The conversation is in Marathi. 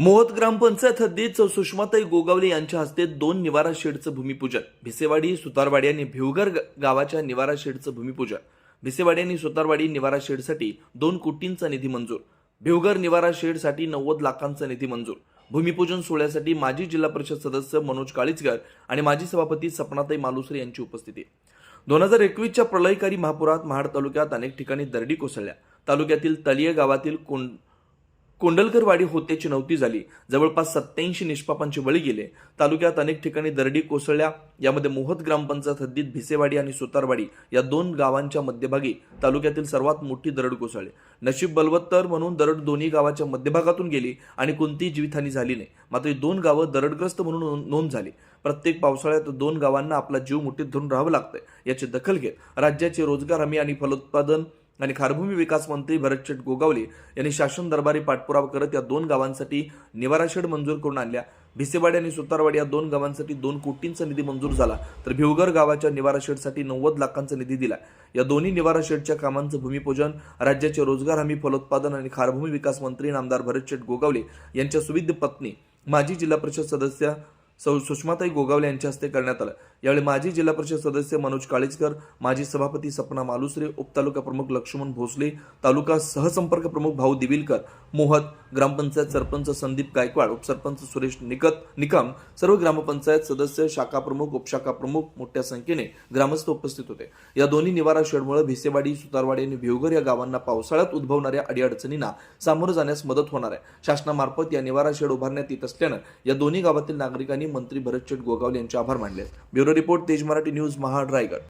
मोहत ग्रामपंचायत हद्दीत सुषमाताई गोगावले यांच्या हस्ते दोन निवारा शेडचं भूमिपूजन. भिसेवाडी सुतारवाडी आणि भिवगर गावाच्या निवारा शेडचं भूमिपूजन. भिसेवाडी आणि सुतारवाडी निवारा शेडसाठी दोन कोटींचा निधी मंजूर. भिवगर निवारा शेडसाठी नव्वद लाखांचा निधी मंजूर. भूमिपूजन सोहळ्यासाठी माजी जिल्हा परिषद सदस्य मनोज काळीचकर आणि माजी सभापती सपनाताई मालुसरे यांची उपस्थिती. दोन हजार एकवीसच्या प्रलयकारी महापुरात महाड तालुक्यात अनेक ठिकाणी दरडी कोसळल्या. तालुक्यातील तळीये गावातील कोंड कोंडलकरवाडी होत्याची नव्हती झाली. जवळपास सत्याऐंशी निष्पापांचे बळी गेले. तालुक्यात अनेक ठिकाणी दरडी कोसळल्या. यामध्ये मोहत ग्रामपंचायत हद्दीत भिसेवाडी आणि सुतारवाडी या दोन गावांच्या मध्यभागी तालुक्यातील सर्वात मोठी दरड कोसळली. नशीब बलवत्तर म्हणून दरड दोन्ही गावाच्या मध्यभागातून गेली आणि कोणतीही जीवितहानी झाली नाही. मात्र ही दोन गावं दरडग्रस्त म्हणून नोंद- नोंद झाली. प्रत्येक पावसाळ्यात दोन गावांना आपला जीव मुठीत धरून राहावं लागतंय याची दखल घेत राज्याचे रोजगार हमी आणि फलोत्पादन आणि खारभूमी विकास मंत्री भरतशेठ गोगावले यांनी शासन दरबारी पाठपुरावा करत या दोन गावांसाठी निवारा शेड मंजूर करून आणल्या. भिसेवाडी आणि सुतारवाडी या दोन गावांसाठी दोन कोटींचा निधी मंजूर झाला. तर भिवगर गावाच्या निवारा शेडसाठी नव्वद लाखांचा निधी दिला. या दोन्ही निवारा शेडच्या कामांचं भूमिपूजन राज्याचे रोजगार हमी फलोत्पादन आणि खारभूमी विकास मंत्री नामदार भरतशेठ गोगावले यांच्या सुविध पत्नी माजी जिल्हा परिषद सदस्य सौ सुषमाताई गोगावले यांच्या हस्ते करण्यात आलं. यावेळी माजी जिल्हा परिषद सदस्य मनोज काळेजकर माजी सभापती सपना मालुसरे उपतालुका प्रमुख लक्ष्मण भोसले तालुका सहसंपर्क प्रमुख भाऊ दिविलकर मोहत ग्रामपंचायत सरपंच संदीप गायकवाड उपसरपंच सुरेश निकत निकम सर्व ग्रामपंचायत सदस्य शाखा प्रमुख उपशाखा प्रमुख मोठ्या संख्येने ग्रामस्थ उपस्थित होते. या दोन्ही निवारा शेडमुळे भिसेवाडी सुतारवाडी आणि भिवघर या गावांना पावसाळ्यात उद्भवणाऱ्या अडीअडचणींना सामोरं जाण्यास मदत होणार आहे. शासनामार्फत या निवारा शेड उभारण्यात येत असल्यानं या दोन्ही गावातील नागरिकांनी मंत्री भरतशेठ गोगावले यांचे आभार मानले ब्युरो रिपोर्ट तेज मराठी न्यूज महाड रायगड.